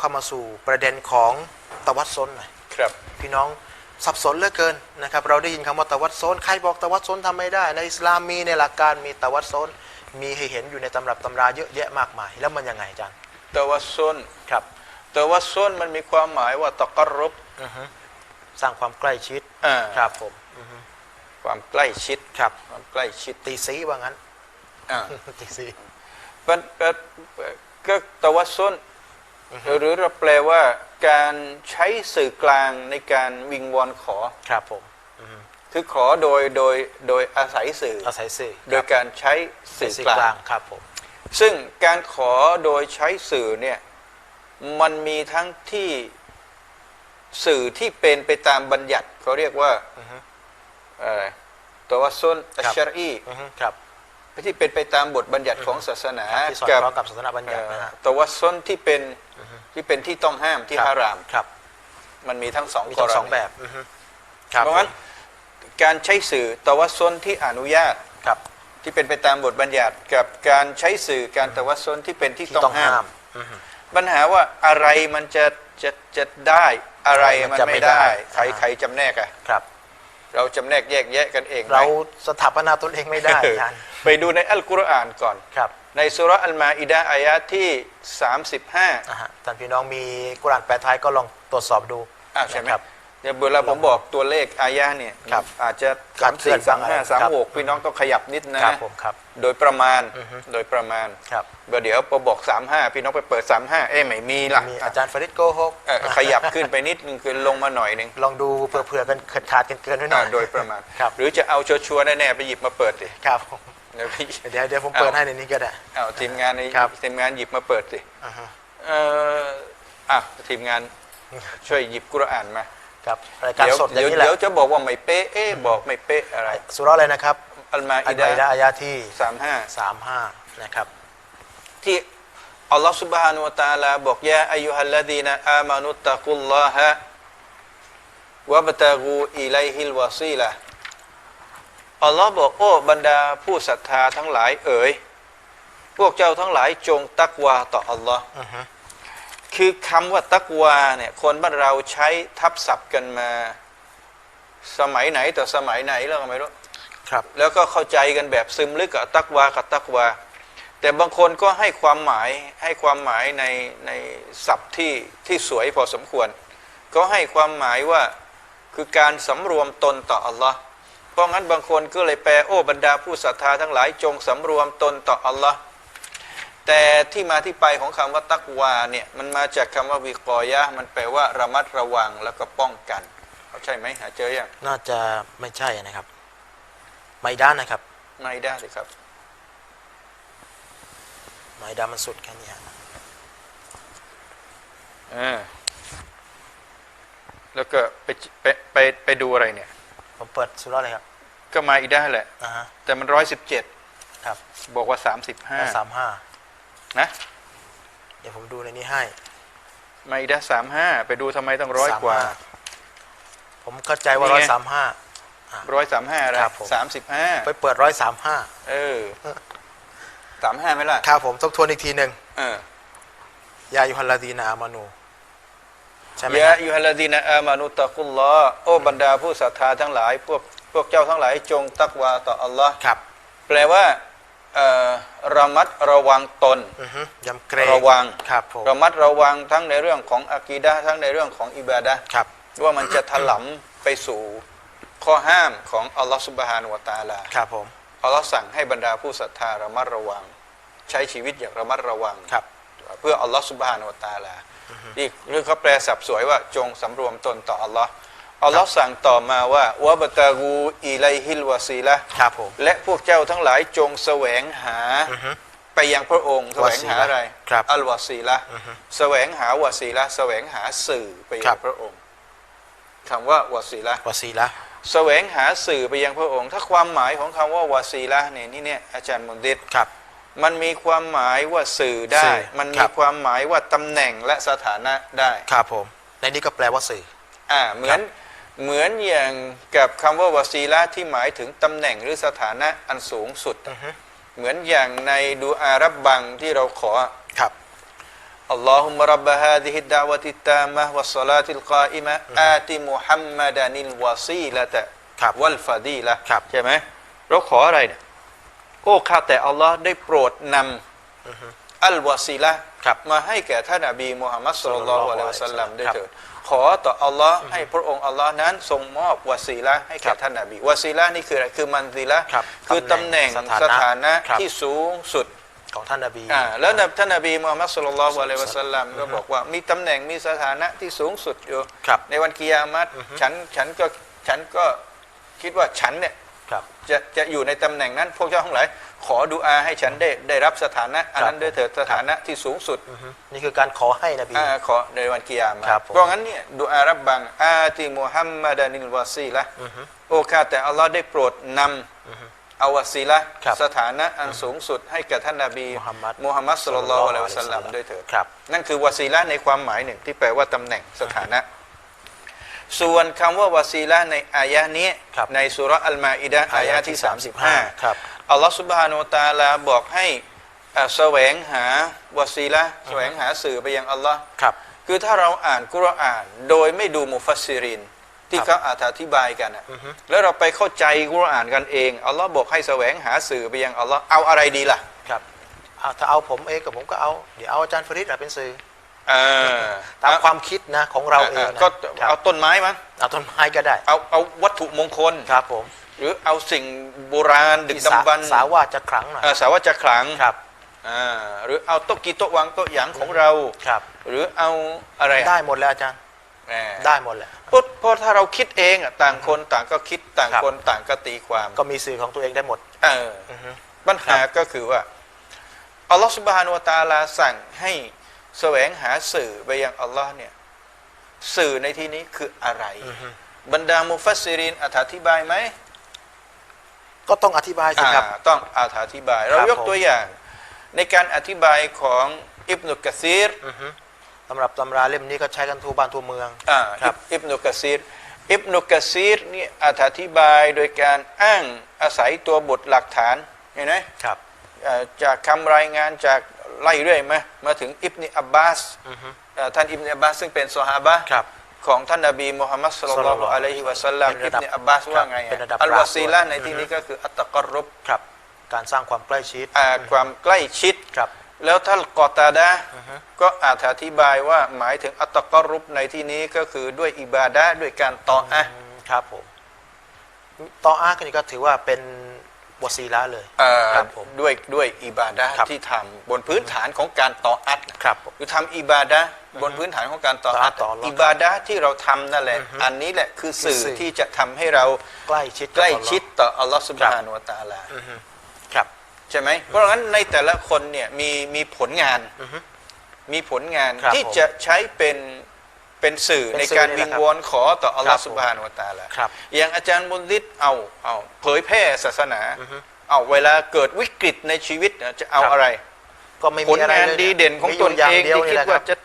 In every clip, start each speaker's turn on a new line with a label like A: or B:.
A: เข้ามาสู่ประเด็นของตะวัดซนหน่อย
B: ครับ
A: พี่น้องสับสนเหลือเกินนะครับ เราได้ยินคำว่าตะวัดโซนใครบอกตะวัดโซนทำไม่ได้ ในอิสลามมีในหลักการมีตะวัดโซนมีให้เห็นอยู่ในตำรับตำราเยอะแยะมากมาย แล้วมันยังไงอาจารย์
B: ตะวัสซุน
A: ครับ
B: ตะวัสซุนมันมีความหมายว่าตะกรุบ
A: อือฮึสร้างความใกล้ชิด
B: อ่า
A: ครับผมอือฮึ
B: ความใกล้ชิด
A: ครับ
B: ความใกล้ชิด
A: ตีซีว่างั้น
B: อ่า
A: ตีซี
B: มันเป็นก็ตะวัสซุน หรือเราแปลว่าการใช้สื่อกลางในการวิงวอนขอ
A: ครับผมอือฮึ
B: คือขอโดยโดยโดยอาศัยสื่อ
A: อาศัยสื่อ
B: โดยการใช้สื่อ
A: สื่อก
B: ลาก
A: ลางงครับผม
B: ซึ่งการขอโดยใช้สื่อเนี่ยมันมีทั้งที่สื่อที่เป็นไปตามบัญญัติเขาเรียกว่า
A: อือฮึ
B: เอ่อตัววัซุนอัช
A: ครั
B: ที่เป็นไปตามบทบัญญัติของศาสนา
A: ครับที่สอด
B: กั
A: คล้องกับศาสนาบัญญัตินะฮะ
B: ตัววัซุนที่เป็นที่เป็นที่ต้องห้ามที่ฮาราม
A: ครับ
B: มันมีทั้งสอง
A: มี
B: ก
A: ทั้ง
B: ร
A: สอง
B: ณี
A: แบบอือฮึครับ
B: เพราะงั้น
A: ผม
B: การใช้สื่อตะวัซุนที่อนุญาต
A: ครับ
B: ที่เป็นไปตามบทบัญญัติกับการใช้สื่อการตะวัซุนที่เป็นที่
A: ที่
B: ต้
A: ต้
B: อ
A: องง
B: ห้า
A: ห้ามมอือฮึ
B: ปัญหาว่าอะไรมันจะจะจะได้อะไร
A: มัน
B: มัน
A: จะไม่
B: ไม่
A: ได้
B: ได้ใคร
A: อ่า
B: ใครจำแนกอะ
A: ครับ
B: เราจำแนกแยกแยะกันเองไหม
A: เราสถาปนาตนเองไม่ได้อาจารย์
B: ไปดูในอัลกุรอานก่อน
A: ครับ
B: ในสุราะห์อัลมาอิดะห์อายะที่ 35
A: อ่าฮะท่านพี่น้องมีกุรอานแปลไทยก็ลองตรวจสอบดู
B: อ้าวใช่ไหม
A: นะครับ
B: เดี๋ยวเวลาผมบอกตัวเลขอายะห์เนี่ย
A: ครับ
B: อาจจะ
A: คลาดเคลื่อน
B: 3 4 3 5
A: ครับ
B: 3 6พี่น้องต้องขยับนิดนะ ครับ
A: ผมครับ
B: โดยประมาณ
A: อือฮึ
B: โดยประมาณ
A: ครับ
B: เดี๋ยวพอบอก 35 พี่น้องไปเปิด 35 เอ๊ะไม่มีล่ะ
A: มีอาจารย์ฟริดโกหก
B: เอ่อขยับขึ้นไปนิดนึงคือลงมาหน่อยหนึง
A: ลองดูเผื่อๆกันเขิดขาดกันเกินไว้หน่
B: อ่า
A: อย
B: โดยประมาณ
A: ครับ
B: หรือจะเอาชัวร์ๆแน่ๆไปหยิบมาเปิดดิ
A: ครับผม
B: เดี๋ยวพี่
A: เดี๋ยวเดี๋ยวผมเปิดให้ในนี้ก็ได้
B: อาทีมงานนทีมงานหยิบมาเปิดสิเอออะทีมงานช่วยหยิบกุรอานมา
A: ครับรายการสดอย่างนี้แหละ
B: เดี๋ยวจะบอกว่าไม่เป๊ะเอ๊บอกไม่เป๊ะอะไร
A: สุราอะไรนะครับ
B: อัลมา
A: อิ
B: ดะ
A: อายาที่
B: สามห้า
A: สามห้านะครับ
B: ที่อัลลอฮฺสุบฮานุวะตาลาบอกยาอายุฮัลลดีนะอามานุตตะกุลลอฮะวะบตะกูอิไลฮิลวาซีละ อัลลอฮ์บอกโอ้บรรดาผู้ศรัทธาทั้งหลายเอ๋ยพวกเจ้าทั้งหลายจงตักวาต่ออัลลอฮ์
A: อือฮึ
B: คือคำว่าตักวาเนี่ยคนบ้านเราใช้ทับศัพท์กันมา สมัยไหนต่อสมัยไหนแล้วก็ไม่รู้
A: ครับ
B: แล้วก็เข้าใจกันแบบซึมลึกกับตักวากับตักวา แต่บางคนก็ให้ความหมายให้ความหมายในในศัพท์ที่ที่สวยพอสมควร ก็ให้ความหมายว่าคือการสำรวมตนต่ออัลลอฮ์ เพราะงั้นบางคนก็เลยแปลโอ้บรรดาผู้ศรัทธาทั้งหลายจงสำรวมตนต่ออัลลอฮ์แต่ที่มาที่ไปของคำว่าตักวาเนี่ยมันมาจากคำว่าวิกอยะห์มันแปลว่าระมัดระวังแล้วก็ป้องกันเขาใช่ไหมหาเจอยัง
A: น่าจะไม่ใช่นะครับ ไม่ด้านนะครับ
B: ไม่ได้สิครับ
A: ไม่ด้านมันสุดแค่นี้ฮะ
B: อ่าแล้วก็ไปไปไปไปดูอะไรเนี่ย
A: ผมเปิดสุราะห์เลยครับ
B: ก็มาอีกได้แหละ
A: อ่าฮะ
B: แต่มันร้อยสิบเจ็ด
A: ครับ
B: บอกว่าสามสิบห้า
A: สามห้า
B: นะ
A: เดี๋ยวผมดูในนี้ให้
B: มาอีกได้สามห้าไปดูทำไมต้องร้อย
A: 35
B: กว่า
A: ผมเข้าใจว่า
B: นี่
A: ร้อย
B: ไง
A: สามห้า
B: ร้อยสามห้าอะไร
A: ครับผม
B: สามสิบห้า
A: ไปเปิดร้อยสามห้า
B: เออสามห้าไหมล่ะ
A: ครับผมทบทวนอีกทีหนึ่ง
B: เออยา
A: ยุฮัลลาดีนาอามานู ใช่ไหม
B: ยะ
A: ครับ
B: ยูฮัลลาดีนอามานุตตะกุลลอฮ์โอ้บรรดาผู้ศรัทธาทั้งหลาย พวกพวกเจ้าทั้งหลายจงตักวาต่ออัลลอฮ์
A: ครับ
B: แปลว่าเอ่อระมัดระวังตน
A: อือฮึยำเกรง
B: ระวัง
A: ครับผม
B: ระมัดระวังทั้งในเรื่องของอากีดะห์ทั้งในเรื่องของอิบาดะห์
A: ครับ
B: ว่ามันจะถลำไปสู่ข้อห้ามของอัลลอฮฺสุบฮานุวะตะอาลา
A: ครับผม
B: อัลลอฮ์สั่งให้บรรดาผู้ศรัทธาระมัดระวัง ใช้ชีวิตอย่างระมัดระวัง
A: ครับ
B: เพื่ออัลลอฮฺสุบฮานุวะตะอาลา อีกหรือเขาแปลสับสวยว่าจงสำรวมตนต่ออัลลอฮ์อัลลอฮ์สั่งต่อมาว่าวะบะตากูอิไลฮิลวาซีละห์
A: ครับผม
B: และพวกเจ้าทั้งหลายจงแสวงหา
A: อือฮึ
B: ไปยังพระองค์แสวงหาอะไร
A: ครับ
B: อัลวาซีละห์
A: อือฮึ
B: แสวงหาวาซีละห์แสวงหาสื่อไป
A: ครั
B: ยัง
A: บ
B: พระองค์คำว่าวาซีละห์
A: วาซีละ
B: แสวงหาสื่อไปยังพระองค์ ถ้าความหมายของคำว่าวาซีละห์เนี่ยนี่เนี่ยอาจารย์มุนดิต
A: ครับ
B: มันมีความหมายว่าสื่อได้
A: สื่อ
B: มัน
A: ค
B: มี
A: รับ
B: ความหมายว่าตำแหน่งและสถานะได้
A: ครับผม ในนี้ก็แปลว่าสื่อ
B: อ่าเหมือนเหมือนอย่างกับคำว่าวาซีละห์ที่หมายถึงตำแหน่งหรือสถานะอันสูงสุด
A: อือฮึ
B: เหมือนอย่างในดูอารับบังที่เราขอ
A: ครับ
B: اللهم رب هذه الدعوة التامة والصلاة القائمة آت محمدا الوسيلة
A: ครับ
B: والفضيلة
A: ครับ
B: ใช่ไหมเราขออะไรเนี่ย โอ้ข้าแต่อัลลอฮ์ได้โปรดนำอัลวาซีละ
A: ครับ
B: มาให้แก่ท่านนบีมุฮัมมัดสุลลัลลอฮุอะลัยฮิวะสัลลัมด้วย
A: ครับ
B: เถิดขอต่ออัลลอฮ์ให้พระองค์อัลลอฮ์นั้นทรงมอบวาซีละให้
A: ครั
B: แก่
A: บ
B: ท่านนบีวาซีละนี่คืออะไรคือมันซีละ
A: ครับ
B: คือตำแหน่ง
A: ตำแหน่ง
B: ส
A: ส
B: ถา
A: ถา
B: นะ
A: นะครับ
B: ที่สูงสุด
A: ของท่านนบี
B: อ่าแล้วท่านนบีมุฮัมมัดสุลลัลลอฮุอะลัยฮิวะสัลลัมก็บอกว่ามีตำแหน่งมีสถานะที่สูงสุดอยู่
A: ครับ
B: ในวันกิยามัตฉันฉันก็ฉันก็คิดว่าฉันเนี่ย
A: ครับ
B: จะจะอยู่ในตำแหน่งนั้น พวกเจ้าทั้งหลายขอดุอาให้ฉันได้ได้รับสถานะ อันนั้น
A: ครับ
B: ด้วยเถิดสถานะที่สูงสุด
A: อือฮึนี่คือการขอให้นบี
B: อ่าขอในวันกิยามา
A: ครับผม
B: เพราะงั้นเนี่ยดุอารับบังอาติมุฮัมมัดานิลวาซีละ
A: อือฮึ
B: โอ้ข้าแต่อัลลอฮ์ได้โปรดนำเอาวาซีละ
A: ครับ
B: สถานะอันสูงสุดให้กับท่านนบี
A: มุฮัมมัด
B: มุฮัมมัดสุลลัลลอฮุอะลัยฮิวะสัลลัมด้วยเถิด
A: ครับ
B: นั่นคือวาซีละในความหมายหนึ่งที่แปลว่าตำแหน่งสถานะ ส่วนคำว่าวาซีละในอายะห์นี้
A: ครับ
B: ในสุราะห์อัลมาอิดะห์อายะห์ที่ 35
A: ครับ
B: อัลลอฮฺสุบฮานุวะตะอาลาบอกให้เอ่อแสวงหาวาซีละห์แสวงหาสื่อไปยังอัลลอฮ์
A: ครับ
B: คือถ้าเราอ่านกุรอาน โดยไม่ดูมุฟัสซิรินที่
A: ครับ
B: เขาอธิบายกันอะแล้วเราไปเข้าใจกุรอานกันเองอัลลอฮ์บอกให้แสวงหาสื่อไปยังอัลลอฮ์เอาอะไรดีล่ะ
A: ครับเอาถ้าเอาผมเองกับผมก็เอาเดี๋ยวเอาอาจารย์ฟริดอะเป็นสื่อ
B: เออ
A: ตามความคิดนะของเราเองนะ
B: ก็
A: ครับ
B: เอาต้นไม้มั้ง
A: เอาต้นไม้ก็ได้
B: เอาเอาวัตถุมงคล
A: ครับผม
B: หรือเอาสิ่งโบราณดึก
A: ที่สา
B: ดำบรรพ์
A: สาวาจะขลังหน่อย
B: เอ่อสาวาจะขลัง
A: ครับ
B: อ่าหรือเอาโต๊ะกีโต๊ะวางโต๊ะหยางของเรา
A: ครับ
B: หรือเอาอะไรอะ
A: ได้หมดแล้วอาจารย์
B: แหม
A: ได้หมดแหละ
B: เพราะเพราะถ้าเราคิดเองอะต่างคนต่างก็คิดต่าง
A: ครับ
B: คนต่างก็ตีความ
A: ก็มีสื่อของตัวเองได้หมด
B: เออ
A: อือฮึ
B: ปัญหาก็คือว่าอัลลอฮฺสุบฮานุวะตาลาสั่งให้ แสวงหาสื่อไปยังอัลลอฮ์เนี่ยสื่อในที่นี้คืออะไร
A: อือฮึ
B: บรรดามุฟัสซิรินอธิบายไหม
A: ก็ต้องอธิบายสิครับ
B: อ่าต้องอธิบาย เรา
A: ครับ
B: ยก
A: ผม
B: ตัวอย่าง ในการอธิบายของอิบนุกะซีร
A: อือฮึสำหรับตำราเล่มนี้ก็ใช้กันทั่วบ้านทั่วเมือง
B: อ่า
A: ครับ
B: อิบนุกะซีรอิบนุกะซีรนี่อธิบายโดยการอ้างอาศัยตัวบทหลักฐานเห็นไหม
A: ครับ
B: เอ่อจากคำรายงานจาก ไล่เรื่อยมามาถึงอิบนิอับบาส
A: อือฮึ
B: เอ่อท่านอิบนิอับบาสซึ่งเป็นซอฮาบะห์
A: ครับ
B: ของท่านนบีมุฮัมมัดสุลลัลลอฮุอะลัยฮิวะสัลลัม
A: เป็น
B: อิ
A: ระ
B: บ
A: ดับ
B: นิอับบาสว่าไง
A: เป็นระดับ
B: อัลวาซีละ
A: รากด้วย
B: ในที่นี้ก็คืออัตตะกรุบ
A: ครับการสร้างความใกล้ชิด
B: อ่าความใกล้ชิด
A: ครับ
B: แล้วท่านกอตาดะห์
A: อือฮึ
B: ก็อาจอธิบายว่าหมายถึงอัตตะกรุบในที่นี้ก็คือด้วยอิบาดะห์ด้วยการตออะห์
A: อืมครับผมต่ออาร์กนี่ก็ถือว่าเป็น วซีละเลย
B: เอ่อ
A: ครับผม
B: ด้วยด้วยอิบาดะห์
A: ครับ
B: ที่ทำบนพื้นฐานของการตออัด
A: ครับผม
B: คือทำอิบาดะห์บนพื้นฐานของการตออัด
A: ต่ออัลลอฮ์
B: อิบาดะห์ที่เราทำนั่นแหละ อันนี้แหละคือสื่อ
A: คือสื่อ
B: ที่จะทำให้เรา
A: ใกล้ชิด
B: ใกล้ชิด
A: บ
B: ต่ออัลลอฮ์สุบฮานุวะตะอาลา
A: อัลลอฮ์อือฮึครับ
B: ใช่ไหมเพราะงั้นในแต่ละคนเนี่ยมีมีผลงาน
A: อือฮึ
B: มีผลงาน
A: ครับ
B: ที่
A: ผม
B: จะใช้เป็น เป็นสื่อ
A: เป็น
B: ใน
A: สื่อ
B: การ
A: นี่
B: วิ
A: แหละครับ
B: งวอนขอต่ออัลลอ
A: ครั
B: ฮ์
A: บ
B: สุบฮานุวะตะอาลา
A: ครับ
B: อย่างอาจารย์บุญฤทธิ์เอาเอาเผยแพร่ศาสนา
A: อือฮึ
B: เอาเวลาเกิดวิกฤตในชีวิตเนี่ยจะเอา
A: ครับ
B: อะไร
A: ก็ไม่
B: ผ
A: มี
B: ล
A: อะไร
B: งาน
A: เลย
B: ดีเด่นของ
A: มี
B: ตน
A: ย่าง
B: เอง
A: เดียว
B: ที่
A: นี่
B: คิ
A: แห
B: ด
A: ละค
B: ว่า
A: รับ
B: จะ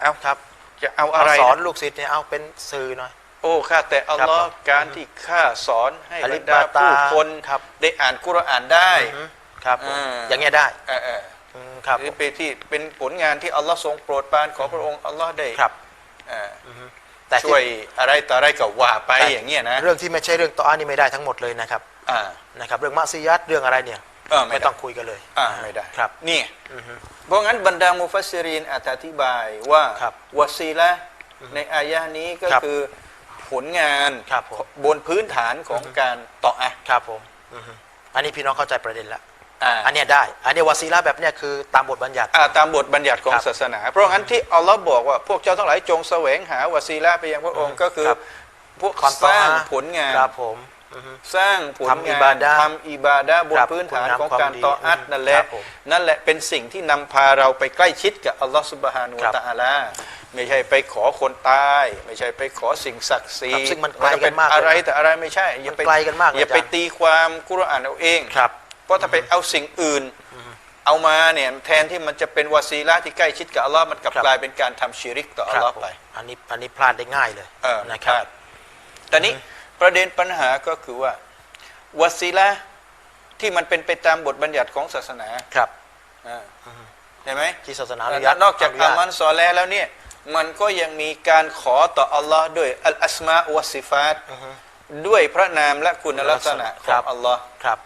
B: เอา
A: ครับ
B: จะเอา
A: เอา
B: อะไร
A: สอน
B: นะ
A: ลูกศิษย์เนี่ยเอาเป็นสื่อหน่อย
B: โอ้ข้าแต่อัลลอฮ์
A: ครับ
B: การที่ข้าสอนให้
A: อะ
B: บ
A: ลิ
B: ร
A: ฟ
B: รดา
A: บาตา
B: ผู้คน
A: ครับ
B: ได้อ่านกุรอานได้
A: อือฮึครับผม
B: อ่า
A: อย่างเงี้ยได้
B: เออเออ
A: อืมครับ
B: หรือเป็นที่เป็นผลงานที่อัลลอฮ์ทรงโปรดปรานขอพระองค์อัลลอฮ์ได้
A: ครับ
B: เอ่อ
A: อือฮึแต่ที่
B: ช่วยอะไรต่ออะไรก็ว่าไป
A: แต่
B: อย่างเงี้ยนะ
A: เรื่องที่ไม่ใช่เรื่องต่ออาร์นี่ไม่ได้ทั้งหมดเลยนะครับ
B: อ่า
A: นะครับ เรื่องมัสยิดเรื่องอะไรเนี่ย
B: เออไม่
A: ไม่
B: ได้
A: ต้องคุยกันเลย
B: อ่าไม่ได้
A: ครับ
B: นี่
A: อือฮึ
B: เพราะงั้นบรรดามุฟัสซิรินอธิบายว่า
A: ครับ
B: วาซีละห์ในอายะห์นี้ก็
A: ครับ
B: คือผลงาน
A: ครับผม
B: บนพื้นฐานของการต่ออะห์
A: ครับผมอือฮึอันนี้พี่น้องเข้าใจประเด็นแล้ว
B: อ่า
A: อันเนี้ยได้ อันเนี้ยวาซีละแบบเนี้ยคือตามบทบัญญัติ
B: อ่าตามบทบัญญัติของ
A: ครับ
B: ศาสนา เพราะงั้นที่อัลลอฮ์บอกว่าพวกเจ้าทั้งหลายจงแสวงหาวาซีละห์ไปยังพระองค์ก็คือ
A: ครับ
B: พวก
A: ความ
B: ส
A: ต่อ
B: ร้าง
A: อา
B: ผลงาน
A: ครับผมอือฮึ
B: สร้างผล
A: ทำอิ
B: งาน
A: บาดะห์
B: ทำอิบาดะห์บน
A: ครับ
B: พื้นฐาน
A: คุณงาม
B: ของ
A: ความ
B: การ
A: ดี
B: ต่ออัด
A: อืม
B: นั่นแหละ
A: ครับผม
B: นั่นแหละเป็นสิ่งที่นำพาเราไปใกล้ชิดกับอัลลอฮ์สุบฮานุ
A: ครั
B: วะ
A: บ
B: ตะอาลาไม่ใช่ไปขอคนตาย ไม่ใช่ไปขอสิ่งศักดิ์สิท
A: ครับ
B: ธิ์
A: ซึ่งมันไกลกันมากเลย
B: อะไรแต่อะไรไม่ใช่อย่าไป
A: มันไกลกันมากเลย
B: อย่าไป
A: อาจารย์
B: ตีความกุรอานเอาเอง
A: ครับ
B: เพ ราะถ้าไปเอาสิ่งอื่น เอามาเนี่ยแทนที่มันจะเป็นวาซีละที่ใกล้ชิดกับอัลลอฮ์มันกลับ
A: ครับ
B: กลายเป็นการทำชิริกต่ออัลลอฮ์
A: ผม
B: ไป
A: อันนี้อันนี้พลาดได้ง่ายเลย
B: เออ
A: นะครับ
B: พลาดตอนนี้ประเด็นปัญหาก็คือว่าวาซีละที่มันเป็นไปตามบทบัญญัติของศาสนา
A: ครับ
B: อ่าเห็นไหม
A: ที่ศาสนาอนุญาต
B: นอกจาก
A: นุ
B: อา
A: ญต
B: มันซอแลห์แล้วเนี่ยมันก็ยังมีการขอต่ออัลลอฮ์ด้วยอัลอัสมาอุวะซิฟาต
A: อือฮึ
B: ด้วยพระนามและคุณลักษณะข
A: ครั
B: อง
A: บ
B: อัลลอฮ์
A: ครับ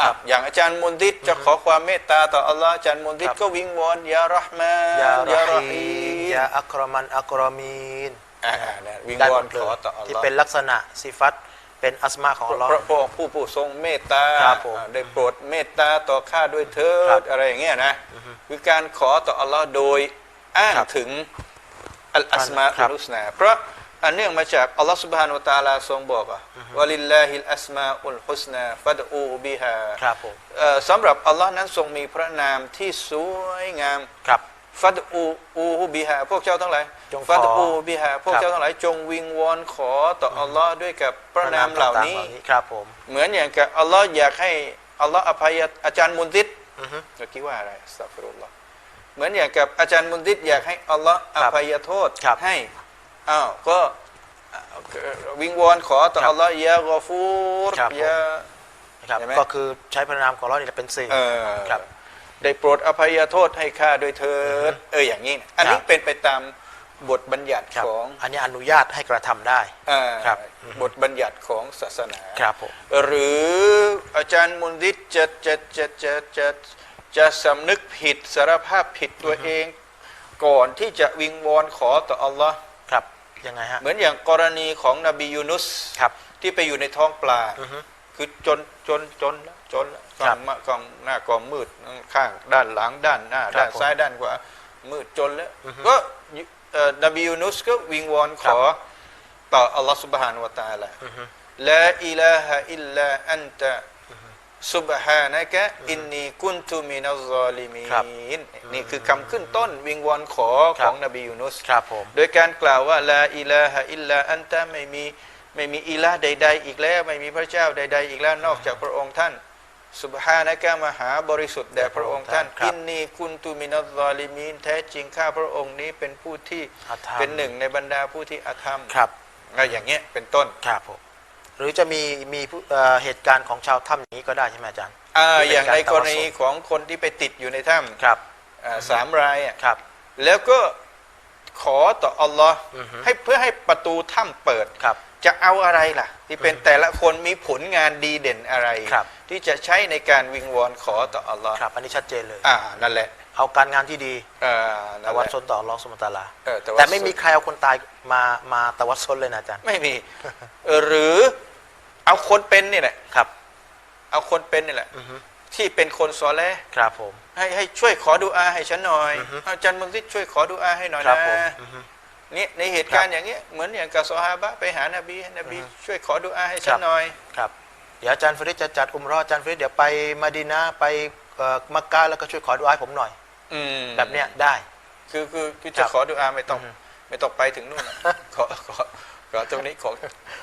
B: อะอย่างอาจารย์มุนดิตจะขอความเมตตาต่ออัลลอฮ์อาจารย์มุนดิต
A: ครับ
B: ก็วิงวอนยาเราะห์มาน
A: ยา
B: ยา
A: ระ
B: เราะ
A: ฮี
B: ฮี
A: ยาอักรมันอักรอมีน
B: อ่าเนี่ยวิง
A: ได้
B: ว
A: ห
B: อ
A: ม
B: น
A: ดเล
B: ขอยต่ออัล
A: ที่
B: ลอฮ์
A: เป็นลักษณะสิฟัตเป็นอัสมาของอัลลอฮ์
B: พระพระองค์ผู้ผู้ทรงเมตตา
A: ครับผม
B: อ่าได้โปรดเมตตาต่อข้าด้วยเถิ
A: ครั
B: ด
A: บ
B: อะไรอย่างเงี้ยนะคือการขอต่ออัลลอฮ์โดยอ้าง
A: ครับ
B: ถึงอัลอัสมา
A: ครั
B: อุ
A: บ
B: ลฮุสนาเพราะ อันเนื่องมาจากอัลลอฮฺ سبحانه และ تعالى ทรงบอกว่าวะลิลลาฮิลอัสมาอุลฮุสนาฟัดอูบิฮา
A: ครับผม
B: สำหรับอัลลอฮ์นั้นทรงมีพระนามที่สวยงาม
A: ครับ
B: ฟัดอูบิฮาพวกเจ้าทั้งหลายฟัดอูบิฮาพวกเจ้าทั้งหลาย จงวิงวอนขอต่ออัลลอฮ์ด้วยกับพระนามเหล่านี้
A: ครับผม
B: เหมือนอย่างกับอัลลอฮ์อยากให้อัลลอฮ์อภัยอาจารย์มุนซิดเมื่อกี้ว่าอะไรสัฟรุลลอฮ์เหมือนอย่างกับอาจารย์มุนซิดอยากให้อัลลอฮ์อภัยโทษให้ อ้าวก็วิงวอนขอต่อ
A: ครับ
B: อัลลอฮ์ยากอฟูร
A: ครับผม
B: ยา
A: นะครับ
B: เห็นไหม
A: ก็คือใช้พระนามของอัลลอฮ์นี่แหละเป็นสื่อ
B: เออ
A: ครับ
B: ได้โปรดอภัยโทษให้ข้าด้วยเถิดเอออย่างนี้นะอันนี้
A: ครับ
B: เป็นไปตามบทบัญญัติ
A: ครับ
B: ของ
A: อันนี้อนุญาตให้กระทำได้
B: เอ่อ
A: ครับ
B: บทบัญญัติของศาสนา
A: ครับผม
B: หรืออาจารย์มุนดิตจะจะจะจะจะจะสำนึกผิดสารภาพผิดตัวเอง ก่อนที่จะวิงวอนขอต่ออัลลอฮ์
A: ครับ ยังไงฮะ
B: เหมือนอย่างกรณีของนบียูนุส
A: ครับ
B: ที่ไปอยู่ในท้องปลาคือจนจนจนจนก
A: ครั
B: องมะกองหน้ากองมืดข้างด้านหลังด้านหน้าด้านซ้ายด้านขวามืดจนแล้วก็นบียูนุสก็วิงวอนขอต่ออัลลอฮฺสุบฮานวะตาลา
A: อือฮึ
B: ละอิลาฮะอิลลาอันตะ ซุบฮานะกะอินนีกุนตูมินอลซอลิมีนนี่คือคำขึ้นต้นวิงวอนขอของนบียูนุส
A: ครับผม
B: โดยการกล่าวว่าลาอิลาฮะอิลลาอันตะไม่มีไม่มีอิลาใด ๆ อีกแล้ว ไม่มีพระเจ้าใด ๆ อีกแล้วนอกจากพระองค์ท่านสุบฮานะกะมหาบริสุทธิ์แด่พระองค์ท่านอินนีคุนตูมินอลซอลิมีนแท้จริงข้าพระองค์นี้เป็นผู้ที่เป็นหนึ่งในบรรดาผู้ที่อธรรม
A: ครับ
B: อย่างเงี้ยเป็นต้น
A: ครับผม หรือจะมีมีผู้เอ่อเหตุการณ์ของชาวถ้ำอย่างนี้ก็ได้ใช่ไหมอาจารย์
B: อ่า
A: ที่เป็น
B: อย่างใน
A: การ
B: กรณี
A: ตะวัสสุ
B: ของคนที่ไปติดอยู่ในถ้
A: ครับำ
B: อ่าสามรายอะ
A: ครับ
B: แล้วก็ขอต่ออัลลอฮ์
A: อือฮึ
B: ให้เพื่อให้ประตูถ้ำเปิด
A: ครับ
B: จะเอาอะไรล่ะ ที่เป็นแต่ละคนมีผลงานดีเด่นอะไร
A: ครับ
B: ที่จะใช้ในการวิงวอนขอต่ออัลลอฮ์
A: ครับ อันนี้ชัดเจนเลย
B: อ่านั่นแหละ
A: เอาการงานที่ดี
B: อ่านั่
A: ตะ
B: นแห
A: วัด
B: ละ
A: ซนต่ออัลลอฮ์สุบฮานะฮูวะตะอาลา
B: เออแต่ว่า
A: แต่ไม่มีใครเอาคนตายมามาตะวัดซนเลยนะอาจารย์
B: ไม่มีเออหรือ เอาคนเป็นนี่แหละ
A: ครับ
B: เอาคนเป็นนี่แหละ
A: อือฮึ
B: ที่เป็นคนซอแลห์
A: ครับผม
B: ให้ให้ช่วยขอดุอาให้ฉันหน่อย
A: อือฮึ
B: อาจารย์มุนซิดช่วยขอดุอาให้หน่อย
A: ครับ
B: นะ
A: ผมอือฮึ
B: นี่ในเหตุการณ์อย่างเงี้ยเหมือนอย่างกับซอฮาบะห์ไปหานบีให้นบี
A: อือฮึ
B: ช่วยขอดุอาให้ฉั
A: ครั
B: น
A: บ
B: หน่อย
A: ครับ เดี๋ยวอาจารย์ฟริดจะจัดอุมเรออาจารย์ฟริดเดี๋ยวไปมาดีนาไปเอ่อมักกะแล้วก็ช่วยขอดูอาให้ผมหน่อย
B: อืม
A: แบบเนี้ยได้
B: คือคือคือ
A: ค
B: จะ
A: รับ
B: ขอดุอาไม่ต้อง
A: อือฮึ
B: ไม่ต้องไปถึงนู่นนะขอขอ ขอตรงนี้ขอ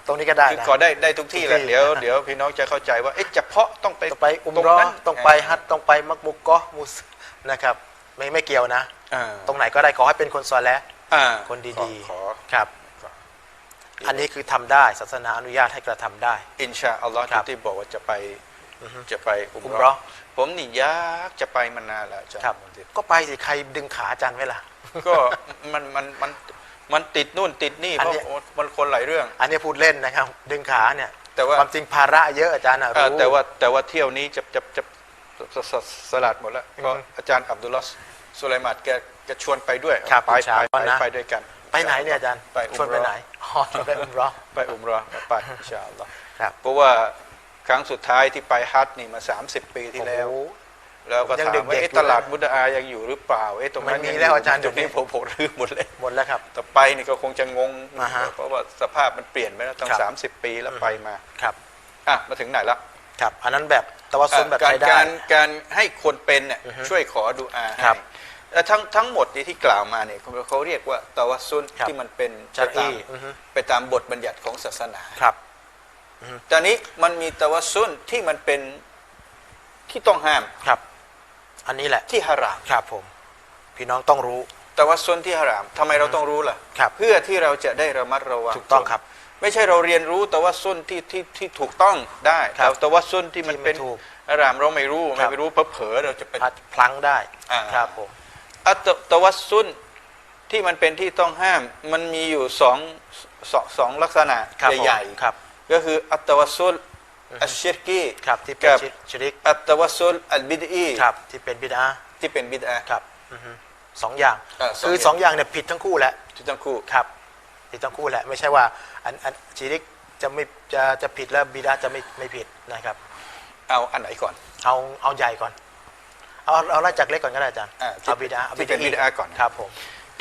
A: ตรงนี้ก็ได้
B: คือ
A: นะ
B: ขอได้ได้ทุกที่แหละ
A: ทุกที่
B: เดี๋ยวเดี๋ยวพี่น้องจะเข้าใจว่าเอ๊ะเฉพาะต้องไป
A: ต้องไปอุม
B: ตรง
A: เรอ
B: นั้น
A: ต้องไปฮัจญ์ต้องไปมักมุกกะมุสนะครับ ไม่ไม่เกี่ยวนะ
B: อ่า
A: ตรงไหนก็ได้ขอให้เป็นคนซอแลห์
B: อ่า
A: คนดี
B: ขอ
A: ๆครับ
B: ขอ
A: อันนี้คือทำได้ศาสนาอนุญาตให้กระทำได้
B: อินชาอัลลอฮ์
A: ครับ
B: ที่บอกว่าจะไป
A: อือฮึ
B: จะไปอุม
A: อุม
B: เราะ
A: เราะ
B: ห์ผมนี่อยากจะไปมานานแล้วอาจารย์
A: ครับ
B: มุนติด
A: ก็ไปสิใครดึงขาอาจารย์ไว้ล่ะ
B: ก็มันมันมัน มันติดนู่นติดนี่
A: อัน
B: เพราะ
A: เนี้ย
B: มันคนหลายเรื่อง
A: อันนี้พูดเล่นนะครับ ดึงขาเนี่ย
B: แต่ว่า
A: ความจริงภาระเยอะอาจารย์นะ
B: เอ่อ
A: รู้
B: แต่ว่าแต่ว่าเที่ยวนี้จะจะจะสสสลัดหมดแล้ว
A: อือฮึ
B: ก็อาจารย์อับดุลลอฮ์สุไลมัดแกแกชวนไปด้วย
A: ครับ
B: ไป
A: อินชา
B: ไป
A: อัลลอฮ์
B: ไป
A: นะ
B: ไปด้วยกัน
A: ไปไหนเนี่ยอาจารย์
B: ไปอุม
A: ชวนไป
B: เราะห์
A: ไหนอ๋อชวนไปอุมเเราะห์
B: ไปอุมเราะห์ไปอินชาอัลลอฮ์
A: ครับ
B: เพราะว่าครั้งสุดท้ายที่ไปฮัจญ์นี่มา 30 ปีที่แล้ว
A: โอ้โห
B: แล้วก็
A: ยัง
B: ถามว่า
A: เด็กๆ
B: เอ๊ะ
A: อยู่
B: ตลาด
A: เลย
B: มุดอายังอยู่หรือเปล่าเอ๊ะตรงนั้น
A: ไม่มี
B: ยัง
A: แล้วอาจารย์
B: ตรงนี้
A: เดี๋ยวนี้
B: ผมผมรื้อหมดเลย
A: หมดแล้วครับ
B: แต่ไปนี่ก็คงจะงง
A: อ่าฮะ
B: เพราะว่าสภาพมันเปลี่ยนไปแล้วตั้ง
A: ครับ
B: สามสิบปีแล้วไปมา
A: ครับ
B: อะมาถึงไหนละ
A: ครับ อันนั้นแบบตะวัสซุนแบบ
B: การ
A: ใช้ได้
B: การการให้คนเป็นเนี่ย
A: อือฮึ
B: ช่วยขอดูอา
A: ครั
B: ให้
A: บ
B: แต่ทั้งทั้งหมดนี้ที่กล่าวมาเนี่ยเขาเรียกว่าตะวัสซุน
A: ครับ
B: ที่มันเป็น
A: จา
B: ไป
A: รี
B: ตาม
A: อือฮึ
B: ไปตามบทบัญญัติของศาสนา
A: ครับ
B: ตอนนี้มันมีตะวัสซุนที่มันเป็นที่ต้องห้าม
A: ครับ อันนี้แหละ
B: ที่ฮาราม
A: ครับผมพี่น้องต้องรู้
B: ตะวัสซุนที่ฮารามทำไมเราต้องรู้ล่ะ
A: ครับ
B: เพื่อที่เราจะได้ระมัดระวัง
A: ถูกต้องครับ
B: ไม่ใช่เราเรียนรู้ตะวัสซุนที่ที่ที่ถูกต้องได้
A: ครับ
B: แต่ตะวัสซุนที่มัน
A: ที่ไม่
B: เป็น
A: ถูก
B: อารามเราไม่รู้
A: ครั
B: ไม่
A: บ
B: รู้เผลอๆเราจะเป็น
A: พัดพลั้งได้
B: อ่า
A: ครับผม
B: อัตตวัสซุนที่มันเป็นที่ต้องห้ามมันมีอยู่สองสองสองลักษณะ
A: ครับผม
B: ใหญ่
A: ครับ
B: ๆก็คืออัตตวัสซุล อัชชิรกี
A: ครับที่เป็น
B: กับ
A: ชิชริก
B: อัตตวัสซุลอัลบิดอี
A: ครับที่เป็นบิดา
B: ที่เป็นบิดอะ
A: ครับอือฮึสองอย่าง
B: เอ่อสอง
A: คือ
B: อย่าง
A: สองอย่างเนี่ยผิดทั้งคู่แหละ
B: ที่ทั้งคู่
A: ครับผิดทั้งคู่แหละไม่ใช่ว่าอันอันชิริกจะไม่จะจะผิดแล้วบิดาจะไม่ไม่ผิดนะครับ
B: เอาอันไหนก่อน
A: เอาเอาใหญ่ก่อนเอาเอาไล่จากเล็กก่อนก็ได้อาจารย์
B: อ่าที่
A: เอาบิดาเอา
B: ที่เป็นบิดาก่อน
A: ครับผม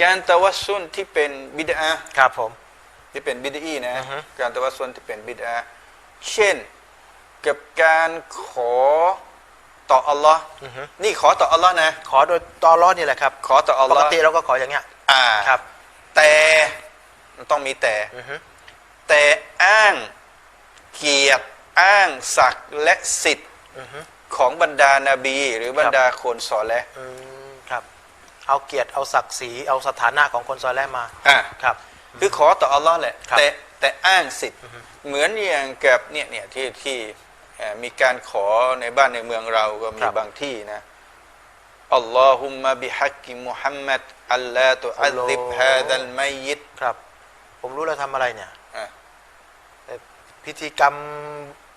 B: การตวัสซุนที่เป็นบิดา
A: ครับผม
B: ที่เป็นบิดอีนะ
A: อือฮึ
B: การตวัสซุนที่เป็นบิดาเช่น กับการขอต่ออัลลอฮ์
A: อือฮึ
B: นี่ขอต่ออัลลอฮ์นะ
A: ขอโดยตอร้อนนี่แหละครับ
B: ขอต่ออัล
A: ป
B: ล
A: ก
B: อฮ์
A: ติเราก็ขออย่างเงี้ย
B: อ่า
A: ครับ
B: แต่มันต้องมีแต่
A: อือฮึ
B: แต่อ้างเกียรติอ้างศักดิ์และสิทธิ์
A: อือฮึ
B: ของบรรดานาบี หรือบรรดาคนสอนและ
A: อืมครับ เอาเกียรติเอาศักดิ์ศรีเอาสถานะของคนซอยแรกมา
B: อ่า
A: ครับ
B: คือขอต่ออัลลอฮ์แหละ
A: ครับ
B: แต่แต่อ้างสิทธิ์ เหมือนอย่างกับเนี่ยเนี่ยที่ที่เอ่อ มีการขอในบ้านในเมืองเราก็มี
A: ครับ
B: บางที่นะอัลลอฮุมมะบิฮักกิมุฮัมมัดอัลลาตุอัลลิบฮาดัลมัยยิด
A: ครับ ผมรู้แล้วทำอะไรเนี่ย
B: อะ
A: เอ่อพิธีกรรม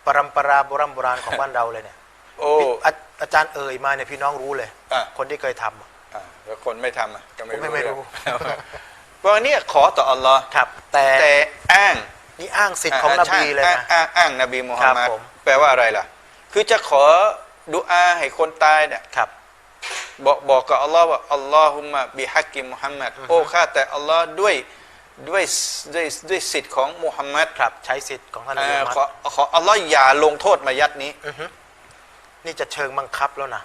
A: ปรำปราโบราณโบราณของบ้านเราเลยเนี่ย
B: โอ้
A: พี่อาอาจารย์เอ่ยมาเนี่ยพี่น้องรู้เลย
B: อะ
A: คนที่เคยทำอะ
B: อะแล้วคนไม่ทำอะก็ไม่
A: ผมไม่
B: รู้
A: ไม่รู้
B: เพราะเนี่ยขอต่ออัลลอฮ์
A: ครับแต่
B: แต่อ้าง
A: นี่อ้างสิทธิ์ของนบีเลย
B: อ้าง
A: นะ
B: อ้างอ้างนบีมุฮัมมัด
A: ครับผม
B: แปลว่าอะไรล่ะ คือจะขอดุอาให้คนตายเนี่ย
A: ครับ
B: บอกบอกกับอัลลอฮ์ว่าอัลลอฮุมะบิฮักกิมุฮัมมัดโอ้ข้าแต่อัลลอฮ์ด้วยด้วยด้วยด้วยสิทธิ์ของมุฮัมมัด
A: ครับใช้สิทธิ์ของท่านน
B: เอ่
A: บี
B: อ
A: มุฮัม
B: ขอ
A: มัด
B: ขออัลลอฮ์อย่าลงโทษมายัดนี้
A: อือฮึ นี่จะเชิงบังคับแล้วนะ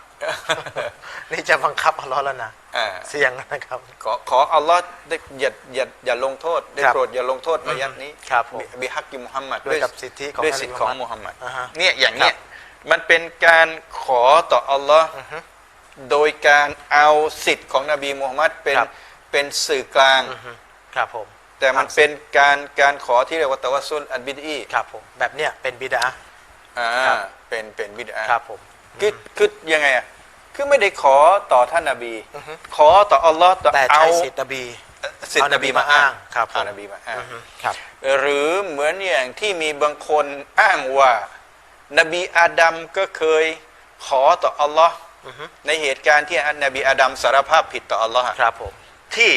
A: นี่จะบังคับอัลลอฮ์แล้วนะ
B: อ่า
A: เสี่ยงนะครับ
B: ขอขออัลลอฮ์ได้อย่าอย่าอย่าลงโทษ ได้
A: ครับ
B: โปรดอย่าลงโทษมายัดนี้
A: ครับผม
B: บิบิฮักกิมุฮัมมัด
A: ด้วยกับสิทธิของ
B: ด้วย
A: ท่าน
B: สิทธิ์
A: นบี
B: ของ
A: มุ
B: มุ
A: ฮั
B: ฮั
A: ม
B: ม
A: มั
B: มั
A: ด
B: ด
A: อ่าฮะ
B: เนี่ยอย่างเนี้
A: ค
B: ย
A: รับ
B: มันเป็นการขอต่ออัลลอฮ์
A: อือฮึ
B: โดยการเอาสิทธิ์ของนบีมูฮัมมัดเป็น
A: ครับ
B: เป็นสื่อกลาง
A: อือฮึครับผม
B: แต่มันเป็นการการขอที่เรียกว่าตะวัสซุลอันบิดอี
A: ครับผมแบบเนี้ยเป็นบิดา
B: อ่า
A: ครับ
B: เป็นเป็นบิดอา
A: ครับผม
B: คือคือยังไงอะคือไม่ได้ขอต่อท่านนบี
A: อือฮึ
B: ขอต่ออัลลอฮ์ต่อ
A: แต่
B: เอา
A: ใช้สิทธิ์นบี
B: สิทธิ์นบีมาอ้าง
A: ครับผม
B: เอานบีมาอ้าง
A: อือฮึครับ
B: หรือเหมือนอย่างที่มีบางคนอ้างว่า นบีอาดัมก็เคยขอต่ออัลลอฮ์
A: อือฮึ
B: ในเหตุการณ์ที่นบีอาดัมสารภาพผิดต่ออัลลอฮ์อะ
A: ครับผม
B: ที่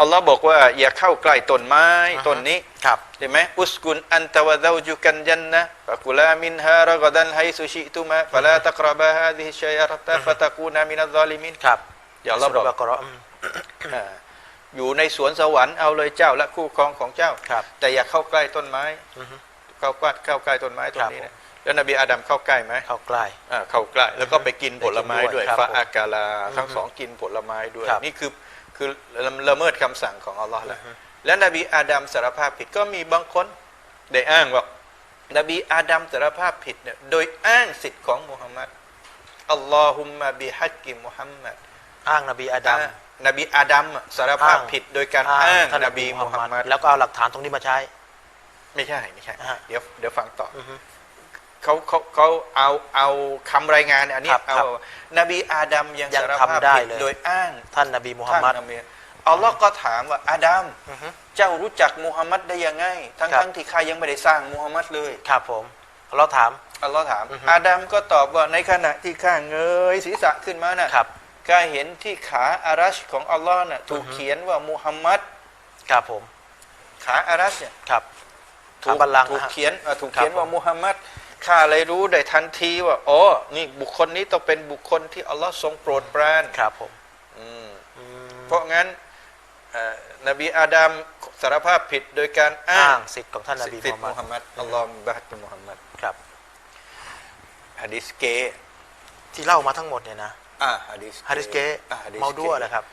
B: อัลลอฮ์บอกว่า อย่าเข้าใกล้ต้นไม้
A: อ่าฮะ
B: ต้นนี้
A: ครับ
B: ใช่ไหมอุสกุนอันตะวะซาวจุกันจันนะฟะกุลามินฮารกดันไฮซุชิตุมาฟะลาตักรบะฮาดิฮิชัยรตะฟะตะกูนามินัซซาลิมิน
A: ครับ
B: อย่าอัลลอฮ์บอก
A: สุรบะกะเราะห์อืม
B: อ่าอยู่ในสวนสวรรค์เอาเลยเจ้าและคู่ครองของเจ้า
A: ครับ
B: แต่อย่าเข้าใกล้ต้นไม้
A: อือฮึ
B: เข้าใกล้เข้าใกล้ต้นไม้ต้นนี้
A: ครับ
B: นะแล้วนบีอาดัมเข้าใกล้ไหม
A: เข้าใกล้
B: อ่าเข้าใกล้ แล้วก็ไปกินผลไม้ด้วย
A: ครับ
B: ฟา
A: ผม
B: อากาลาทั้งสองกินผลไม้ด้วย
A: ครับ
B: นี่คือ คือละละเมิดคำสั่งของอัลลอฮ์แหละ
A: อือฮึ
B: และนบีอาดัมสารภาพผิดก็มีบางคนได้อ้างว่านบีอาดัมสารภาพผิดเนี่ยโดยอ้างสิทธิ์ของมุฮัมมัดอัลลอฮุมมะบิฮักกิมุฮัมมัด
A: อ้างนบีอาดัม
B: อ่านบีอาดัมอะสารภาพ
A: อ้าง
B: ผิดโดยการอ้าง
A: ท่าน
B: น
A: น
B: บี
A: บี
B: มุ
A: มุ
B: ฮั
A: ฮั
B: ม
A: ม
B: มั
A: มั
B: ด
A: ดแล้วก็เอาหลักฐานตรงนี้มาใช้
B: ไม่ใช่ไม่ใช่
A: ฮะ
B: เดี๋ยวเดี๋ยวฟังต่อ
A: อือฮึ
B: เขาเขาเขาเอาเอาคำรายงานอันนี้
A: ครับ
B: เอา
A: ครับ
B: นบีอาดัมยัง
A: ยัง
B: สารภาพ
A: ทำได้
B: ผิด
A: เลย
B: โดยอ้าง
A: ท่านนบีมุฮัม
B: ท่าน
A: มัด
B: นบีอัลลอฮ์ก็ถามว่าอาดัม
A: อือฮึ
B: เจ้ารู้จักมูฮัมมัดได้ยังไง ทั้ง
A: ครับ
B: ทั้งที่ข้ายังไม่ได้สร้างมูฮัมมัดเลย
A: ครับผมเราถาม
B: อัลลอฮ์ถาม
A: อือฮึ
B: อาดัมก็ตอบว่าในขณะที่ข้าเงยศีรษะขึ้นมาน่ะ
A: ครับ
B: ข้าเห็นที่ขาอารัชของอัลลอฮ์น่ะถูก
A: อือฮึ
B: เขียนว่ามูฮัมมัด
A: ครับผม
B: ขาอารัชเนี่ย
A: ครับ
B: ถู
A: ขากบัลลังก์
B: ถูก
A: นะฮะ
B: เขียนเอ่อถูก
A: ครับ
B: เขียนว่า
A: ผม
B: มุฮัมมัด ข้าเลยรู้ได้ทันทีว่าอ๋อนี่บุคคลนี้ต้องเป็นบุคคลที่อัลลอฮ์ทรงโปรดปราน
A: ครับผม
B: อืม
A: อืม
B: เพราะงั้นเอ่อนบีอาดัมสารภาพผิดโดยการอ้า
A: อ้างงสิทธิ์ของท่านนบี
B: สิทธิ์
A: มุ
B: มุ
A: ฮั
B: ฮั
A: ม
B: ม
A: มัด
B: มัดอัลลอฮ์บะฮัดมุฮัมมัด
A: ครับ
B: ฮะดิษเก
A: ที่เล่ามาทั้งหมดเนี่ยนะ
B: อ่าฮะดิษ
A: ฮาริสเกะ
B: อะฮะดิษ
A: เมาดัวแหละครับ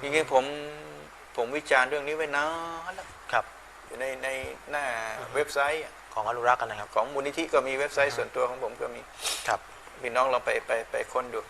B: จริงๆผมผมวิจารณ์เรื่องนี้ไว้นานแล้ว
A: ครับ
B: อยู่ในในหน้าเว็บไซต์อะ
A: ของอนุรักษ์กันนะครับ
B: ของมูลนิธิก็มีเว็บไซต์ส่วนตัวของผมก็มี
A: ครับ
B: พี่น้องเราไปไปไปค้นดู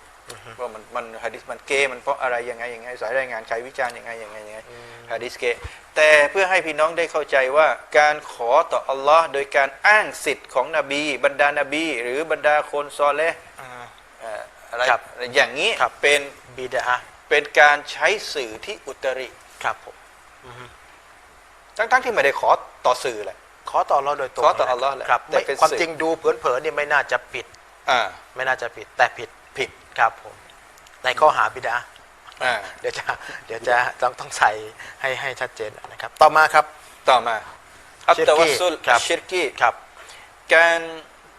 B: ว่ามันมันฮะดิษมันเกมันเพราะอะไรยังไงยังไง สายรายงานใครวิจารณ์ยังไงยังไงยังไง
A: อืม
B: ฮะดิษเกะแต่เพื่อให้พี่น้องได้เข้าใจว่าการขอต่ออัลลอฮ์โดยการอ้างสิทธิ์ของนบี บรรดานาบี หรือบรรดาคนซอเลห์
A: อืม
B: เอ่ออะไร
A: ครับ
B: อย่างนี้
A: ครับ
B: เป็น
A: บิดา
B: เป็นการใช้สื่อที่อุตริ
A: ครับผมอือฮึ
B: ทั้งๆที่ไม่ได้ขอต่อสื่อแหละ
A: ขอต่ออัลลอฮ์โดยตรง
B: ขอต่ออัลลอฮ์แหละ
A: ครับ
B: แต่
A: ไม่
B: เป็น
A: ความ
B: สื่อ
A: จริงดูเผินๆนี่ไม่น่าจะผิด
B: อ่า
A: ไม่น่าจะผิดแต่ผิด
B: ผิด
A: ครับผม ในข้อหาบิดา
B: อ่า
A: เดี๋ยวจะเดี๋ยวจะต้องต้องใส่ให้ให้ชัดเจนนะครับ ต่อมาครับ
B: ต่อมาอัต
A: ชิรกี
B: ตะวัสซุล
A: ครับ
B: ชิรกี
A: ครับ
B: การ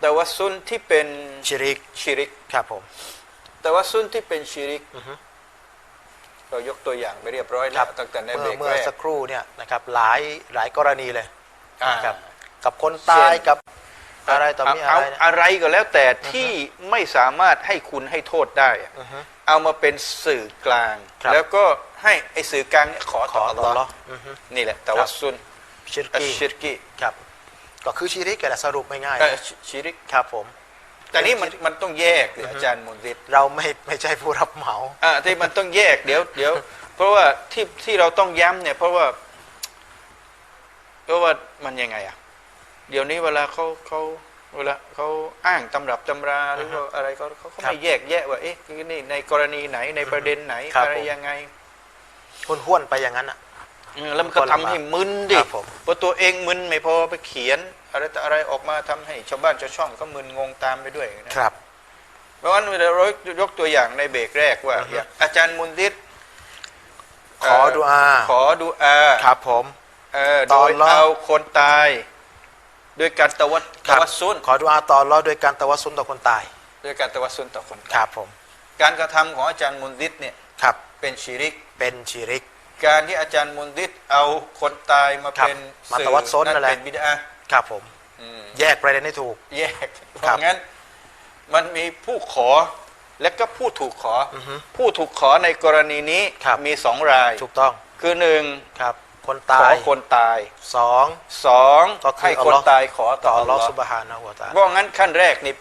B: ตะวัสซุลที่เป็น
A: ชิริก
B: ชิริก
A: ครับผม
B: ตะวัสซุลที่เป็นชิริก
A: อือฮึ
B: เรายกตัวอย่างไปเรียบร้อย
A: ค
B: แล้
A: รั
B: ว
A: บ
B: ตั้งแต่ใน
A: เมื่
B: เบร
A: อกเมื่อ
B: แรก
A: สักครู่เนี่ยนะครับหลายหลายกรณีเลย
B: อ่า
A: นะครับกับคนตาย
B: เช่น
A: กับอะไรต่อมีอะ
B: เอา
A: ไรเนี่ย
B: อะไรก็แล้วแต่ที่ไม่สามารถให้คุณให้โทษได้อะ
A: อือฮึ
B: เอามาเป็นสื่อกลาง
A: ครับ
B: แล้วก็ให้ไอ้สื่อกลางเนี่ยขอ
A: ข
B: ต่
A: อ
B: ออัล
A: ต่อ
B: ล
A: อัลล
B: อ
A: อ
B: ฮ์
A: ฮ์ อือฮึ
B: นี่แหละตะวัสซุล
A: ชิร
B: อัช
A: กี
B: ชิรกี
A: ครับก็คือชิริกแหละสรุปไม่ง่าย
B: เอ่อชิชิริก
A: ครับผม
B: แต่นี่มันมันต้องแยกเลยอาจารย์มุนซิด
A: เราไม่ไม่ใช่ผู้รับเหมา
B: อ่าที่มันต้องแยกเดี๋ยวเดี๋ยว เพราะว่าที่ที่เราต้องย้ำเนี่ยเพราะว่า เพราะว่ามันยังไงอะ เดี๋ยวนี้เวลาเขาเขาเวลาเขาอ้างตำรับตำราหรือว่าอะไรเขาเขาเขา
A: ครับ
B: ไม่แยกแยะว่าเอ๊ะนี่ในกรณีไหนในประเด็นไหน
A: ครับ
B: อะไร
A: ผม
B: ยังไง
A: ห้วนห้วนๆไปอย่างนั้นอะ
B: เออแล้วมันก็ทำให้มึนดิ
A: ครับผม
B: พอตัวเองมึนไม่พอไปเขียน อะไรแต่อะไรออกมาทำให้ชาวบ้านชาวช่องก็มึนงงตามไปด้วยนะ
A: ครับ
B: เพราะฉะนั้นเรายกตัวอย่างในเบรกแรกว่า
A: อือฮึ
B: อย่างอาจารย์มุนดิษ
A: ขอดุอา
B: ขอดูอา
A: ครับผม
B: เออ
A: ต่
B: โด
A: อยรอด
B: เอาคนตายด้วยการตะวัด
A: ครั
B: ตะ
A: บ
B: วัดซุน
A: ขอดุอาต่ออัลลอฮ์โดยการตะวัสซุนต่อคนตาย
B: ด้วยการตะวัดซุนต่อคน
A: ค
B: ตาย
A: รับผม
B: การกระทำของอาจารย์มุนดิษเนี่ย
A: ครับ
B: เป็นชีริก
A: เป็นชิริก
B: การที่อาจารย์มุนดิษเอาคนตายมา
A: ครับ
B: เป็น
A: มา
B: สื่อ
A: ตะวัดซุนนั่นแหละ
B: เป็นบิดา
A: ครับผม
B: อืม
A: แยกประเด็นให้ถูก
B: แยกเพ
A: ครับ
B: ราะงั้นมันมีผู้ขอและก็ผู้ถูกขออ
A: อฮึ
B: ผู้ถูกขอในกรณีนี้
A: ครับ
B: มีสองราย
A: ถูกต้อง
B: คือหนึ่ง
A: ครับ คน
B: ข
A: ตา
B: อยคนตาย
A: สอง
B: สอง
A: ก็คือ
B: ให้
A: อัล
B: คน
A: ลอฮ์
B: ตายขอ
A: ต่
B: ต่
A: อ
B: อ
A: อั
B: อั
A: ล
B: ล
A: ล
B: ล
A: อ
B: อ
A: ฮ์
B: ฮ์
A: ซุบฮานะฮูวะตะอา
B: เพราะงั้นขั้นแรกนี่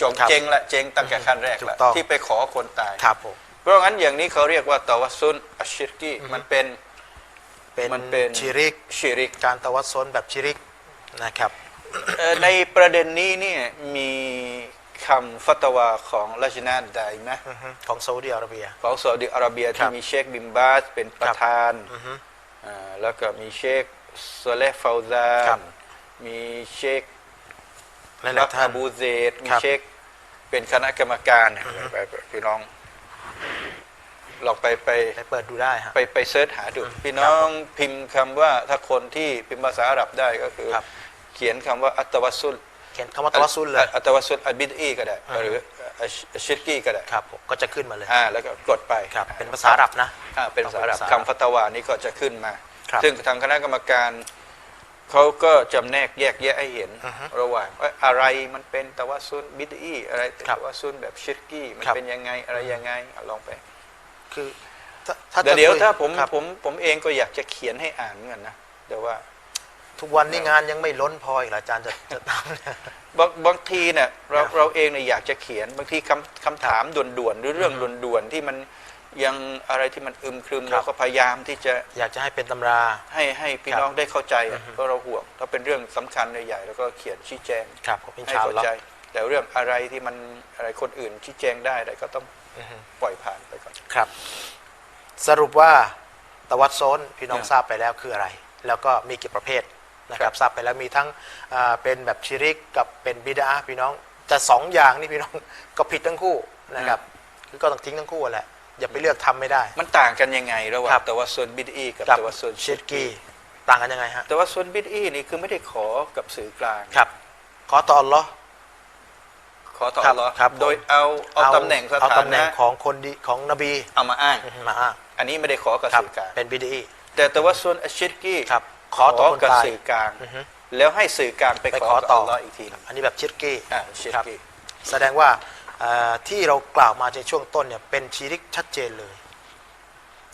B: จง
A: ครับ
B: เจงละเจงตั้งแต่ขั้นแรก
A: ถู
B: ละ
A: กต้อง
B: ที่ไปขอคนตาย
A: ครับผม
B: เพราะงั้นอย่างนี้เขาเรียกว่าตะวัสซุนอัชชิรกีมันเป็น
A: เป็น
B: มันเป็น
A: ชิริก
B: ชิริก
A: การตะวัสซุนแบบชิริกนะครับ
B: เอ่อในประเด็นนี้เนี่ยมีคำฟัตวาของราชนาไดไหม
A: อือฮึของซาอุดิอาระเบีย
B: ของซาอุดิอาระเบีย
A: ครั
B: ที่
A: บ
B: มีเชคบิมบาสเป็นประธาน
A: อือฮึ
B: อ่าแล้วก็มีเชคโซเลห์ฟาวซา
A: ครั
B: น
A: บ
B: มีเชค
A: หลาย
B: บัก
A: ๆท่า
B: อนบูเซดมี
A: ครับ
B: เชคเป็นคณะกรรมการเนี่ยไปไปพี่น้องลองไปไป
A: ไปเปิดดูได้ฮะ
B: ไปไปเสิร์ชหาดู พี่น้องพิมพ์คำว่าถ้าคนที่พิมพ์ภาษาอาหรับได้ก็คือ
A: ครับ
B: เขียนคำว่าอัตตวัสซุล
A: เขียนคำว่าตะวัสซุนเลย
B: อัตตวัสซุลอัลบิดอีก็ได้
A: อ่า
B: หรืออัชอัชชิรกีก็ได้
A: ครับผมก็จะขึ้นมาเลย
B: อ่าแล้วก็กดไป
A: ครับเป็นภาษาอาหรับนะ
B: อ่าเป็นภาษาอาหรับ
A: ต้องเป็นภาษาอาหรับ
B: คำฟัตวานี้ก็จะขึ้นมา
A: ครับ
B: ซึ่งทางคณะกรรมการเขาก็จำแนกแยกแยะให้เห็น
A: อือฮึ
B: ระหว่างว่าอะไรมันเป็นตะวัสซุนบิดอีอะไรเป็น
A: ครับ
B: ตะวัสซุนแบบชิรกีมัน
A: ครับ
B: เป็นยังไงอะไรยังไงเอาลองไป
A: คือถ้าถ้า
B: แต่
A: จะ
B: เดี๋ยว
A: คุ
B: ถ้าผม
A: ครับ
B: ผมผมเองก็อยากจะเขียนให้อ่านเหมือนกันนะแต่ว่า
A: ทุกวันนี้งานยังไม่ล้นพออีกเหรออาจารย์จะจะทำเนี่ย
B: บางบางทีเนี่ยเรา
A: ครับ
B: เราเองเนี่ยอยากจะเขียนบางทีคำคำถามด่วนๆหรือเรื่อง
A: อือฮึ
B: ด่วนๆที่มันยังอะไรที่มันอึมครึม
A: ครับ
B: เราก็พยายามที่จะ
A: อยากจะให้เป็นตำรา
B: ให้ให้พี่
A: ครับ
B: น้องได้เข้าใจอะ
A: อือฮึ
B: เพราะเราห่วงถ้าเป็นเรื่องสำคัญใหญ่ๆแล้วก็เขียนชี้แจง
A: ครับผมอิน
B: ให้
A: ชาอั
B: เข้า
A: ลลอฮ์
B: ใจ แต่เรื่องอะไรที่มันอะไรคนอื่นชี้แจงได้อะไรก็ต้อง
A: อือฮึ
B: ปล่อยผ่านไปก่อน
A: ครับ สรุปว่าตะวัดโซนพี่น้อง
B: ครับ
A: ทราบไปแล้วคืออะไร แล้วก็มีกี่ประเภท นะค
B: ครั
A: รับบทราบไปแล้วมีทั้งอ่าเป็นแบบชิริกกับเป็นบิดาพี่น้อง แต่สองอย่างนี่พี่น้องก็ผิดทั้งคู่นะครับคือก็ต้องทิ้งทั้งคู่แหละอย่าไปเลือกทำไม่ได้
B: มันต่างกันยังไงระหว่า
A: ครั
B: ง
A: บ
B: แต่ว่าส่วนบิดอีกับ
A: กับ
B: แต่ว่าส่วน
A: ชิ
B: ชิ
A: ร
B: ร
A: กี
B: กี
A: ต่างกันยังไงฮะ
B: แต่ว่าส่วนบิดอีนี่คือไม่ได้ขอกับสื่อกลาง
A: ครับ ขอต่ออัลลอฮ์
B: ขอต่อ
A: ครั
B: อั
A: บ
B: ลลอฮ์
A: ครับผม
B: โดยเอาเอาตำแหน่งส
A: เอา
B: ถา
A: ตำแหน่
B: นะ
A: งของคนดีของนบี
B: เอามาอ้าง
A: มาอ้าง
B: อันนี้ไม่ได้ขอกับ
A: ครับ
B: สื่อกลาง
A: เป็นบิดอี
B: แต่แต่ว่าส่วนอัชชิรกี
A: ครับ
B: ขอต่อ
A: ขอคน
B: กับ
A: ตาย
B: สื่อกลาง
A: อือฮึ
B: แล้วให้สื่อกลางไป
A: ไป
B: ข
A: ข
B: อ
A: อ
B: กับ
A: ต่อ
B: อัลลอฮ์อีกทีหนึ่ง
A: อันนี้แบบชิรกี
B: อ่าชิร
A: ครับ
B: กี
A: แสดงว่าเอ่อที่เรากล่าวมาในช่วงต้นเนี่ยเป็นชีริกชัดเจนเลย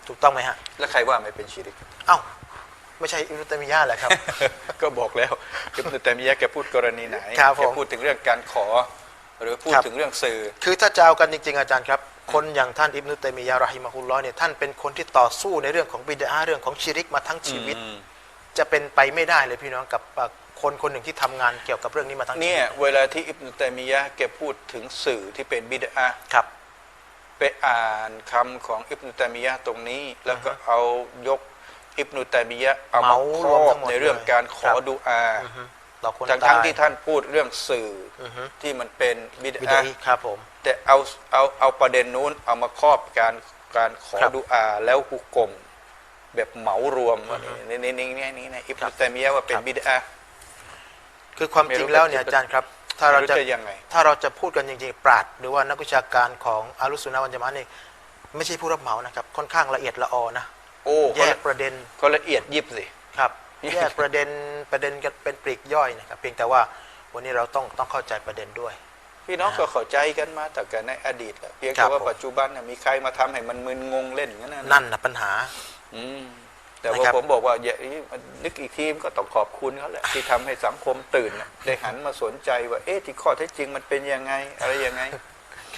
A: ถูกต้องไหมฮะ
B: แล้วใครว่าไม่เป็นชิริก
A: เอ้า ไม่ใช่อิรุตมิยะแหละครับ
B: ก็บอกแล้วอิบนุตัยมียะห์แกพูดกรณีไหน
A: ครับผม
B: แกพูดถึงเรื่องการขอ หรือพูด
A: ครับ
B: ถึงเรื่องสื่อ
A: คือถ้าจะเอากันจริง ๆ อาจารย์ครับ คนอย่างท่านอิบนุตัยมียะห์รอฮิมะฮุลลอฮ์เนี่ยท่านเป็นคนที่ต่อสู้ในเรื่องของบิดาเรื่องของชิริกมาทั้งชีวิต
B: อืม
A: จะเป็นไปไม่ได้เลยพี่น้องกับเอ่อคนคนหนึ่งที่ทำงานเกี่ยวกับเรื่องนี้มาทั้งชี
B: เนี่ย
A: วิต
B: เวลาที่อิบนุตัยมียะห์แกพูดถึงสื่อที่เป็นบิดา
A: ครับ
B: ไปอ่านคำของอิบนุตัยมียะห์ตรงนี้ แล้วก็เอายกอิบนุตัยมียะห์เอามา
A: เหมา
B: ค
A: ร
B: ร
A: วม
B: อ
A: ทั้
B: บ
A: งหมด
B: ในเรื่องการขอ
A: ครับ
B: ดุอา
A: อือฮึต่อคน
B: ทั้ง
A: ตา
B: ทั้ง
A: ย
B: ที่ท่านพูดเรื่องสื่ออ
A: อฮึ
B: ที่มันเป็นบิด
A: บิดาาอีกครับผม
B: แต่เอาเอาเอาประเด็นนู้นเอามาครอบการการขอ
A: ครับ
B: ดุอาแล้วฮุกกลม แบบเหมารวมว่านี่นี่นี่นี่นี่นี่อิบนุตัยมียะห์ว่าเป็น
A: ครับ
B: บิดา
A: คือความจริงแล้วเนี่ยอาจารย์ครับ ถ้าเรา
B: ไม่
A: จะ
B: จะยังไง
A: ถ้าเราจะพูดกันจริงๆ ปราดหรือว่านักวิชาการของอาลุสุนนะวันจามะนี่ไม่ใช่ผู้รับเหมานะครับ ค่อนข้างละเอียดละออนะ
B: โอ้
A: แย
B: เขา
A: กประเด็น
B: เขาละเอียดยิบสิ
A: ครับแยกประเด็นประเด็นกันเป็นปลีกย่อยนะครับ เพียงแต่ว่าวันนี้เราต้องต้องเข้าใจประเด็นด้วย
B: พี่น้อง
A: นะ
B: ก็เข้าใจกันมาแต่กันในอดีตแล้วเพียง
A: ครั
B: แต่
A: บ
B: ว่า
A: ผม
B: ปัจจุบันน่ะมีใครมาทำให้มันมึนงงเล่นอย่างนั้นนะ
A: นั่นนะปัญหา
B: อืม แต่
A: นะ
B: ว่า
A: ครับ
B: ผมบอกว่าอย่านึกอีกทีมก็ต้องขอบคุณเขาแหละที่ทำให้สังคมตื่นน่ะได้หันมาสนใจว่า เอ๊ะที่ข้อเท็จจริงมันเป็นยังไง อะไรยังไง